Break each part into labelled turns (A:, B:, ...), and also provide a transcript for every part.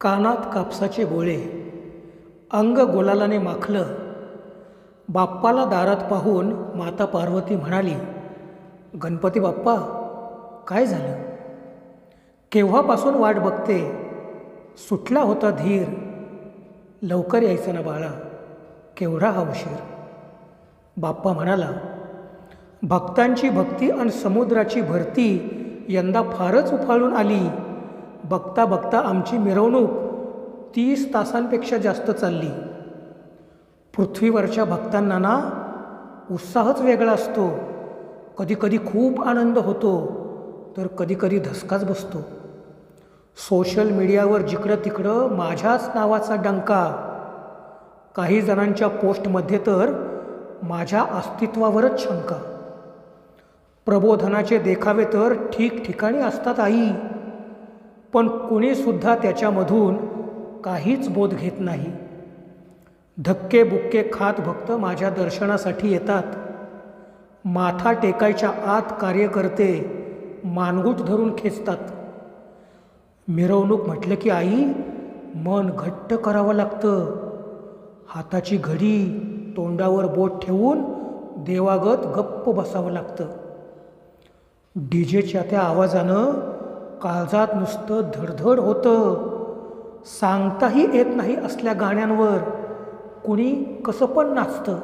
A: कानात कापसाचे गोळे अंग गुलालाने माखलं. बाप्पाला दारात पाहून माता पार्वती म्हणाली गणपती बाप्पा काय झालं? केव्हापासून वाट बघते? सुटला होता धीर. लवकर यायचं ना बाळा केवढा हा उशीर. बाप्पा म्हणाला भक्तांची भक्ती आणि समुद्राची भरती यंदा फारच उफाळून आली. बघता बघता आमची मिरवणूक तीस तासांपेक्षा जास्त चालली. पृथ्वीवरच्या भक्तांना ना उत्साहच वेगळा असतो. कधीकधी खूप आनंद होतो तर कधीकधी धसकाच बसतो. सोशल मीडियावर जिकडं तिकडं माझ्याच नावाचा डंका. काही जणांच्या पोस्टमध्ये तर माझ्या अस्तित्वावरच शंका. प्रबोधनाचे देखावे तर ठिकठिकाणी असतात आई. पण कुणीसुद्धा त्याच्यामधून काहीच बोध घेत नाही. धक्के बुक्के खात भक्त माझ्या दर्शनासाठी येतात. माथा टेकायच्या आत कार्यकर्ते मानगूट धरून खेचतात. मिरवणूक म्हटलं की आई मन घट्ट करावं लागतं. हाताची घडी तोंडावर बोट ठेवून देवागत गप्प बसावं लागतं. डीजेच्या त्या आवाजानं काळजात नुसतं धडधड होतं. सांगताही येत नाही असल्या गाण्यांवर. कुणी कसं पण नाचतं.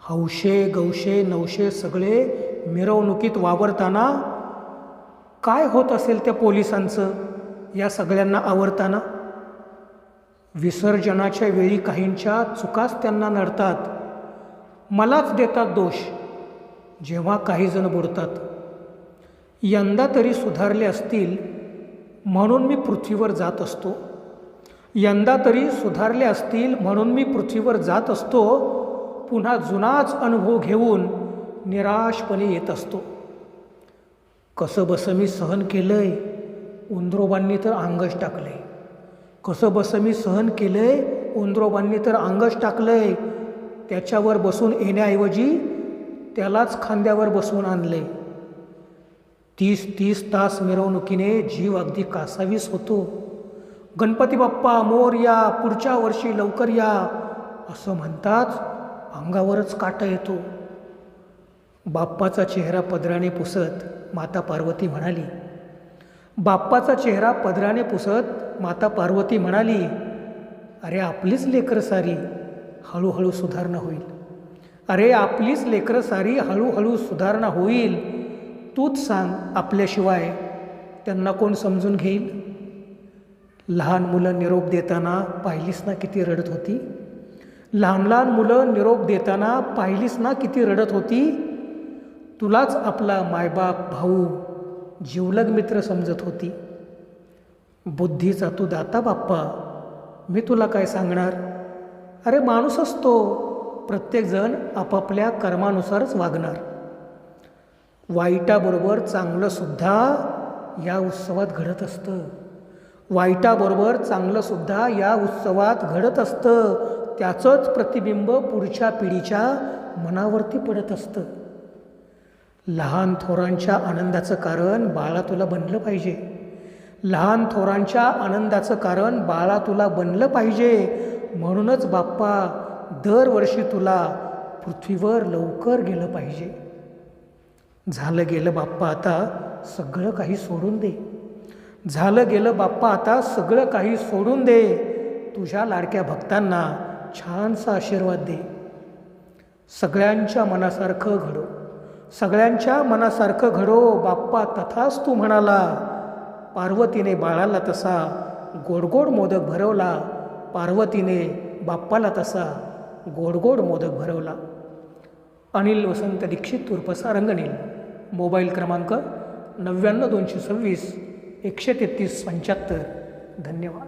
A: हौशे गौशे नवशे सगळे मिरवणुकीत वावरताना काय होत असेल त्या पोलिसांचं या सगळ्यांना आवडताना विसर्जनाच्या वेळी काहींच्या चुकाच त्यांना नडतात. मलाच देतात दोष. जेव्हा काहीजण बुडतात. यंदा तरी सुधारले असतील म्हणून मी पृथ्वीवर जात असतो. यंदा तरी सुधारले असतील म्हणून मी पृथ्वीवर जात असतो. पुन्हा जुनाच अनुभव घेऊन निराशपणे येत असतो. कसं बसं मी सहन केलंय? उंद्रोबांनी तर अंगच टाकलंय. कसं बसं मी सहन केलंय? उंद्रोबांनी तर अंगच टाकलंय. त्याच्यावर बसून येण्याऐवजी त्यालाच खांद्यावर बसवून आहे तीस तीस तास मिरवणुकीने जीव अगदी कासावीस होतो. गणपती बाप्पा मोर या पुढच्या वर्षी लवकर या असं म्हणताच अंगावरच काटा येतो. बाप्पाचा चेहरा पदराने पुसत माता पार्वती म्हणाली बाप्पाचा चेहरा पदराने पुसत माता पार्वती म्हणाली अरे आपलीच लेकरं सारी हळूहळू सुधारणा होईल. अरे आपलीच लेकरं सारी हळूहळू सुधारणा होईल. तूच सांग आपल्याशिवाय त्यांना कोण समजून घेईल? लहान मुलं निरोप देताना पाहिलीस ना किती रडत होती? लहान लहान मुलं निरोप देताना पाहिलीस ना किती रडत होती? तुलाच आपला मायबाप भाऊ जीवलग मित्र समजत होती. बुद्धीचा तू दाता बाप्पा मी तुला काय सांगणार? अरे माणूस असतो प्रत्येकजण आपापल्या कर्मानुसारच वागणार. वाईटाबरोबर चांगलंसुद्धा या उत्सवात घडत असतं. वाईटाबरोबर चांगलंसुद्धा या उत्सवात घडत असतं. त्याचंच प्रतिबिंब पुढच्या पिढीच्या मनावरती पडत असतं. लहान थोरांच्या आनंदाचं कारण बाळा तुला बनलं पाहिजे. लहान थोरांच्या आनंदाचं कारण बाळा तुला बनलं पाहिजे. म्हणूनच बाप्पा दरवर्षी तुला पृथ्वीवर लवकर गेलं पाहिजे. झालं गेलं बाप्पा आता सगळं काही सोडून दे. झालं गेलं बाप्पा आता सगळं काही सोडून दे. तुझ्या लाडक्या भक्तांना छानसा आशीर्वाद दे. सगळ्यांच्या मनासारखं घडो. सगळ्यांच्या मनासारखं घडो. बाप्पा तथाच तू म्हणाला. पार्वतीने बाळाला तसा गोडगोड मोदक भरवला. पार्वतीने बाप्पाला तसा गोडगोड मोदक भरवला. अनिल वसंत दीक्षित तुर्पसा रंगनील मोबाईल क्रमांक नव्याण्णव दोनशे सव्वीस एकशे तेहतीस पंच्याहत्तर. धन्यवाद.